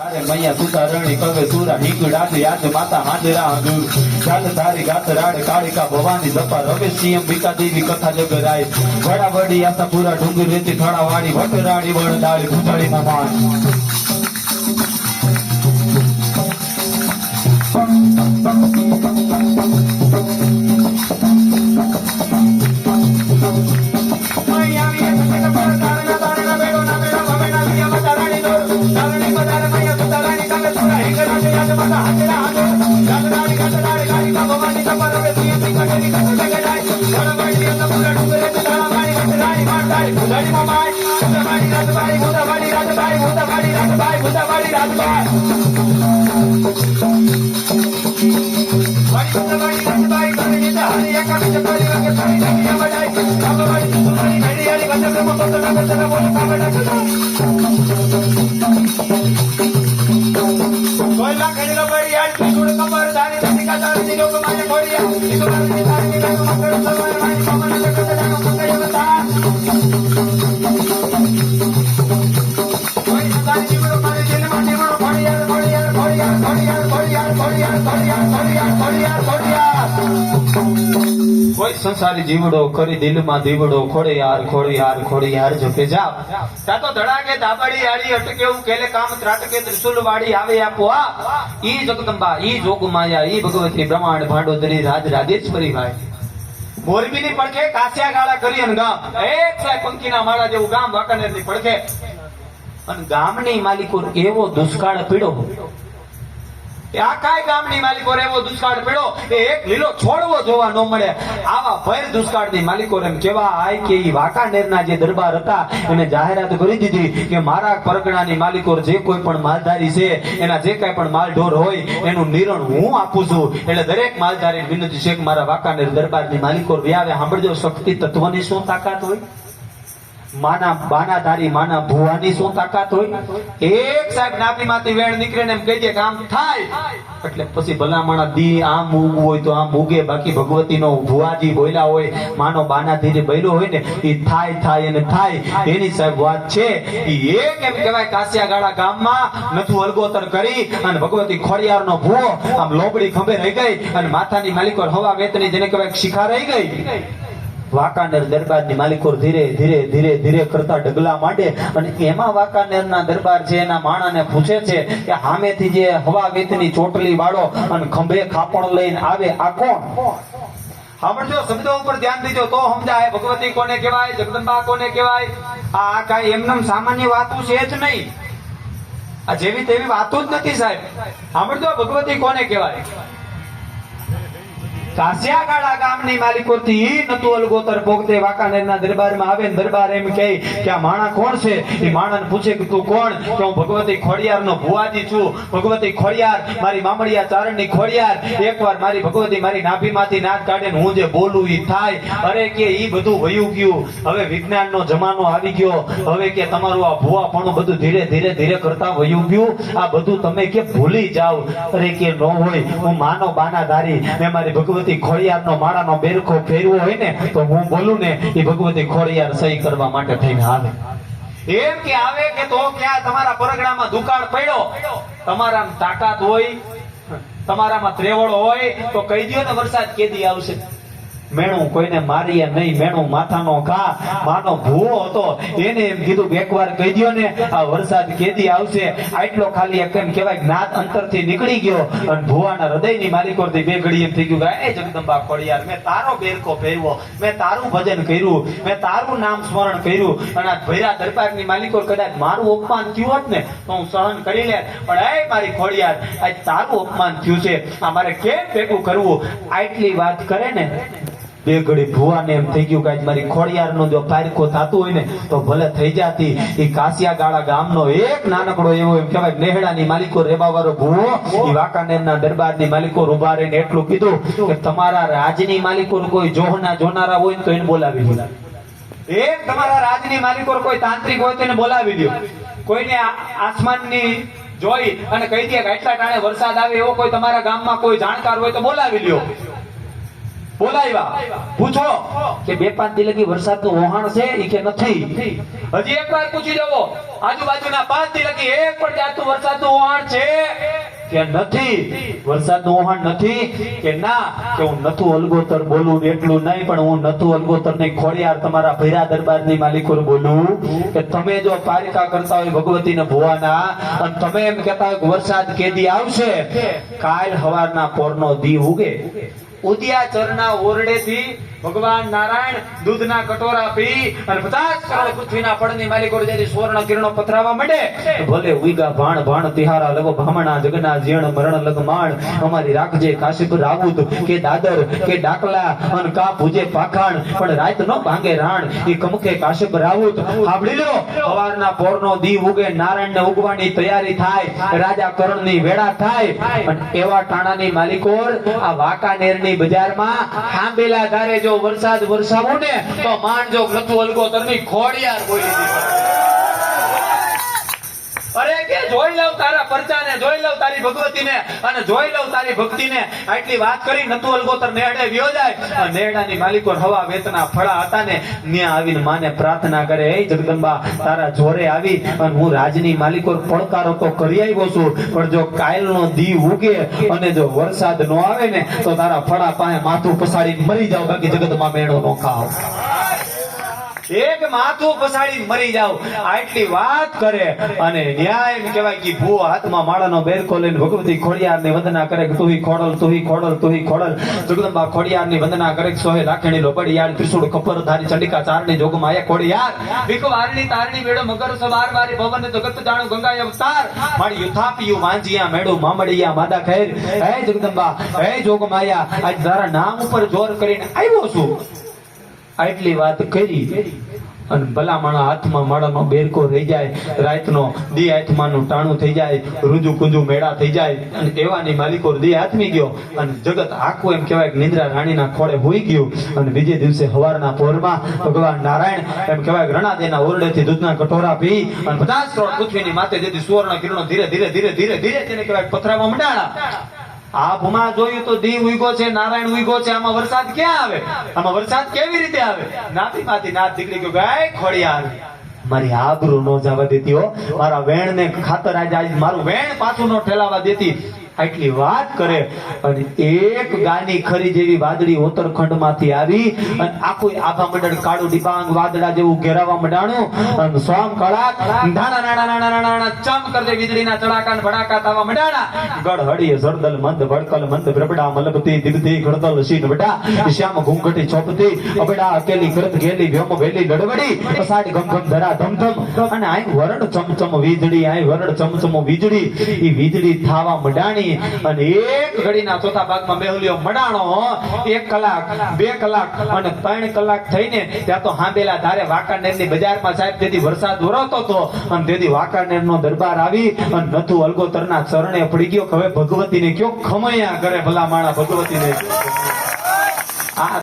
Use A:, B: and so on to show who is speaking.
A: તારે મૈયા સુતા રણી કવે સુરા હિંગડા યાદ માતા હાજરા હજુર. ચાલ તારી ગાત રાડ કાળિકા ભવાની જપા રવે સીએમ વિકા દેવી કથા જગરાય. વડા વડી આસા પૂરા ડુંગર રેતી થોડા વાડી વટરાડી વડ દાળી ભૂતાળી માં માન
B: કોઈ
A: સંસારી જીવડો કરી દિલમાં દીવડો ખોડે યાર ખોડે યાર ખોડે યાર જપે જા
B: તા તો ધડાકે દાબડી આડી, અટકે એવું કેલે કામ ત્રાટકે ત્રિશુલ વાડી આવે આપો
A: ઈ જગદંબા, ઈ જોગ માયા ઈ ભગવતી બ્રહ્માંડ, ભાંડોદરી, રાજ, રાજેશ્વરી ભાઈ.
B: મોરબીની પડખે કાસિયા ગાળા કરી અને ગામ. એક સાહેબ પંખીના માળા જેવું ગામ વાંકાનેરની પડખે.
A: અને ગામની માલિકો એવો દુષ્કાળ પીડો.
B: એ આખાય ગામની માલિકો એવો દુષ્કાળ પડ્યો? કે એક લીલો છોડવો જોવા ન મળે.
A: આવા ભૈર દુષ્કાળની માલિકો એમ કેવા આય કે ઈ વાંકાનેરના જે દરબાર હતા, એને જાહેરાત કરી દીધી કે મારા પરગણાની માલિકો જે કોઈ પણ માલધારી છે, એના જે કાંઈ પણ માલઢોર હોય, એનું નિરણ હું આપું છું. એટલે દરેક માલધારી વિનંતી છે કે મારા વાંકાનેર દરબારની માલિકો વ્યાવે સાંભળજો, શક્તિ તત્વની શું તાકાત હોય? માના બાનાધારી માના ભુવાની શું તાકાત હોય?
B: એક સાહેબ નાભીમાંથી વેણ નીકળે ને એમ કહી દે કે આમ થાય.
A: એટલે પછી ભલામણા દી આમ ઉગવું હોય તો આમ ઉગે બાકી ભગવતીનો ભુવાજી બોલ્યા હોય, માનો બાના ધીરે બૈરો હોય ને એ થાય થાય અને થાય. એની સાહેબ વાત છે એક એમ કહેવાય કાસિયાગાળા ગામમાં નથુ અલગોતર કરી અને ભગવતી ખોડિયારનો ભૂવો આમ લોબડી ખંભે રહી ગઈ અને માથાની માલિકો હવા વેતની જેને કહેવાય શિખા રહી ગઈ. વાંકાનેર દરબારની માલિકો ધીરે ધીરે ધીરે ધીરે કરતા ડગલા માંડે અને એમાં વાંકાનેરના દરબાર છે, એના માણાને પૂછે છે કે સામેથી જે હવા વેતની ચોટલી વાળો અને ખંભે ખાપણ લઈને આવે, આ કોણ?
B: સાંભળજો, શબ્દો ઉપર ધ્યાન દીજો. તો સમજાય, ભગવતી કોને કહેવાય, જગદંબા કોને કહેવાય? આ કાંઈ એમનેમ સામાન્ય વાતું છે જ નહીં. આ જેવી તેવી વાતો જ નથી સાહેબ. સાંભળજો, ભગવતી કોને કહેવાય? કાસિયાગાળા ગામની માલિકોથી ઈ નતું અલગોતર પોગતે વાંકાનેરના દરબારમાં આવે દરબાર એમ કહે કે આ માણા કોણ છે? એ માણાને પૂછે કે તું કોણ? કે હું ભગવતી ખોડિયારનો ભુવાજી છું. ભગવતી ખોડિયાર, મારી મામડિયા ચારણની ખોડિયાર. એકવાર મારી ભગવતી મારી નાભીમાંથી નાક કાઢે હું જે બોલું ઈ થાય. અરે કે ઈ બધું વયું ગયું. હવે વિજ્ઞાનનો જમાનો આવી ગયો. હવે કે તમારું આ ભુવાપણું બધું ધીરે ધીરે ધીરે કરતા વયું ગયું. આ બધું તમે કે ભૂલી જાઓ. અરે કે ન હોય, હું માનો બાનાધારી. મેં મારી ભગવતી ખોડિયારનો માળાનો બેરખો ફેરવો હોય ને, તો હું બોલું ને એ ભગવતી ખોડિયાર સહી કરવા માટે થઈને આવે એમ કે આવે કે તો ક્યાં તમારા પરગડામાં દુકાળ પડ્યો. તમારામાં તાકાત હોય, તમારામાં ત્રેવડો હોય, તો કહી દો ને વરસાદ કેદી આવશે. મેણું કોઈને મારીએ નહીં, મેણું માથાનો ઘા, માનો ભૂવો હતો. એને એમ કીધું એકવાર કહી દો ને, આ વરસાદ કેદી આવશે? આટલો ખાલી એક એમ કહેવાય, જ્ઞાત અંતરથી નીકળી ગયો. અને ભૂવાના હૃદયની માલિકોથી બે ઘડી એમ થઈ ગયું કે, એ જગદંબા ખોડિયાર, મેં તારો બેરકો પહેરવો મેં તારું ભજન કર્યું, મેં તારું નામ સ્મરણ કર્યું. અને આ ભૈરા દરબારની માલિકો કદાચ મારું અપમાન થયું હોત ને, તો હું સહન કરી લે. પણ એ મારી ખોડિયાર, આજ તારું અપમાન થયું છે. આ મારે કેમ ભેગું કરવું? આટલી વાત કરે ને બે ઘડી ભુવાને એમ થઈ ગયું કે મારી ખોડિયારનો જો પારખો થતું હોય ને, તો ભલે થઈ જાતી. એ કાસિયા ગાળા ગામનો એક નાનકડો એવો એમ કહેવાય, નેહડાની માલિકો રેબાવાળો ભુવો. એ વાંકાનેરના દરબારની માલિકો રહીને એટલું કીધું કે તમારા રાજની માલિકો કોઈ જોહના જોનારા હોય તો એને બોલાવી દો. એક તમારા રાજની માલિકો કોઈ તાંત્રિક હોય તો એને બોલાવી દો. કોઈને આસમાનની જોઈ અને કહી દે કે આટલા ટાણે વરસાદ આવે એવો કોઈ તમારા ગામમાં કોઈ જાણકાર હોય તો બોલાવી લ્યો. બોલાવ્યા. પૂછો. કે બે પાંચ દી વરસાદનું વહાણ છે એ કે નથી. હજી એક વાર પૂછી જવો. આજુબાજુના પાંચ દી એક પણ જાતનું વરસાદનું વહાણ છે કે નથી. વરસાદનું વહાણ નથી કે ના, કે હું નથુ અલગોતર બોલું એટલું નહીં, પણ હું નથુ અલગોતર ને ખોડિયાર તમારા ભૈરા દરબારની માલિકો બોલું કે તમે જો પારિકા કરતા હોય ભગવતીને ભુવાના, અને તમે એમ કહેતા હોય વરસાદ કેદી આવશે, કાલ હવારના પોરનો દી ઉગે. ઉદિયા ચરના ઓરડેથી ભગવાન નારાયણ દૂધના કટોરા પી અને પચાસ કાળ પૃથ્વીના પડની માલિકો જેથી સુવર્ણ કિરણો પથરાવા માંડે, ભલે ઉઈગા ભાણ ભાણ તિહારા લગો ભામણા જગના જીણ મરણ લગ માણ, અમારી રાખજે કાશીપ રાવુત કે દાદર કે ડાકલા અન કા પૂજે પાખાણ, પણ રાત નો ભાંગે રાણ એ કમકે કાશીપ રાવુત સાંભળી લો સવારના પોરનો દી ઉગે નારાયણ ને ઉગવાની તૈયારી થાય, રાજા કરણની વેળા થાય અને એવા ટાણાની માલિકોર આ વાંકાનેરની બજારમાં હાંબેલા ધારે જો વરસાદ વરસાવો ને તો માણજો નથુ અલગોતરની ખોડિયાર બોલી દીધી. અરે કે જોઈ લઉં તારા પરચાને, જોઈ લઉં તારી ભગવતીને, અને જોઈ લઉં તારી ભક્તિને. આટલી વાત કરી નતું અલગોતર નેહડે વ્યો જાય. નેહડાની માલિકો હવા વેતના ફળા હતા ને ત્યાં આવીને માને પ્રાર્થના કરે, હે જગદંબા, તારા જોરે આવી, અને હું રાજની માલિકો પડકારો તો કરી આવ્યો છું, પણ જો કાયલનો દી ઉગે અને જો વરસાદ નો આવે ને, તો તારા ફળા પાસે માથું પસાડી મરી જાવ બાકી જગતમાં મેળો નો ખાવ એક માથું પસાડી મરી જાવ આટલી વાત કરે અને ન્યાય કહેવાય કે ભૂ હાથમાં માળાનો બેરકો લઈને ભગવતી ખોડિયાર ની વંદના કરે તું તુહી ખોડલ તુહી ખોડલ તુહી ખોડલ. જગદંબા ખોડિયાર ની વંદના કરે સોહે રાખણી રાખેણી લોબડિયાર, ત્રિશુળ કપર ધારી ચંડિકા ચારણી જોગ માયા ખોડિયાર. ભીખ તારણી મેળો મગર સવાર વારી ભવન જગત જાણું ગંગા અવતાર. મારી યુથાપિયું માંજિયા મેળો મામડિયા માદા ખેર. હે જગદંબા, હે જોગ માયા આજ તારા નામ ઉપર જોર કરીને આવ્યો છું. આટલી વાત કરી અને ભલામણ હાથમાં માળાનો બેરકો રહી જાય, રાતનો દી હાથમાંનું ટાણું થઈ જાય રૂજુ કુંજુ મેળા થઈ જાય અને એવાની માલિકો દી હાથમી ગયો અને જગત આખું એમ કહેવાય કે નિંદ્રા રાણીના ખોળે હોઈ ગયું અને બીજે દિવસે હવારના પોરમાં ભગવાન નારાયણ એમ કહેવાય રણા રણાદેના ઓરડેથી દૂધના કટોરા પી અને પચાસ કરોડ પૃથ્વીની માથે જેથી સુવર્ણ કિરણો ધીરે ધીરે ધીરે ધીરે ધીરે તેને કહેવાય પથરાવા મંડાણા આ ભૂમા જોયું તો દીવ ઉગો છે, નારાયણ ઉગો છે, આમાં વરસાદ ક્યાં આવે? આમાં વરસાદ કેવી રીતે આવે? નાત દીકરી ગયો, ગાય ખોડિયાર મારી આબરૂ નો જવા દેતી મારા વેણ ને ખાતર આજે મારું વેણ પાછું નો ઠેલાવા દેતી. આટલી વાત કરે અને એક ગાની ખરી જેવી વાદળી ઉત્તરખંડમાંથી આવી અને આખું આભા મંડળ કાળું ડિબાંગ વાદળા જેવું ઘેરાવા મંડાણું અને સોમ કળાક નાના નાના નાના નાણા ચમ કરજે વીજળીના ચડાકા ભડાકા તાવા મંડાણા. ગઢ હળીએ મંદ ભડકલ મંદ પ્રબડા મલબતી દિગતી ગળદલ શીન વડા શ્યામ ઘૂંઘટી ચોપતી, અબડા અકેલી કરત ગેલી વ્યોમ વેલી લડવડી. પસાડ ગમ ગમ ધરા ધમ ધમ. અને આઈ વરડ ચમચમ વીજળી, આઈ વરડ ચમચમ વીજળી. ઈ વીજળી થાવા મડાણી. અને એક ઘડીના ચોથા ભાગમાં મેહુલિયો મડાણો. એક કલાક, બે કલાક અને ત્રણ કલાક થઈને ત્યાં તો હાંબેલા ધારે વાંકાનેરની બજારમાં સાહેબ તેથી વરસાદ વરસતો હતો અને તેથી વાંકાનેરનો દરબાર આવી અને નથુ અલગોતરના ચરણે પડી ગયો હવે હવે ભગવતીને કયો ખમૈયા કરે ભલા માણા ભગવતીને.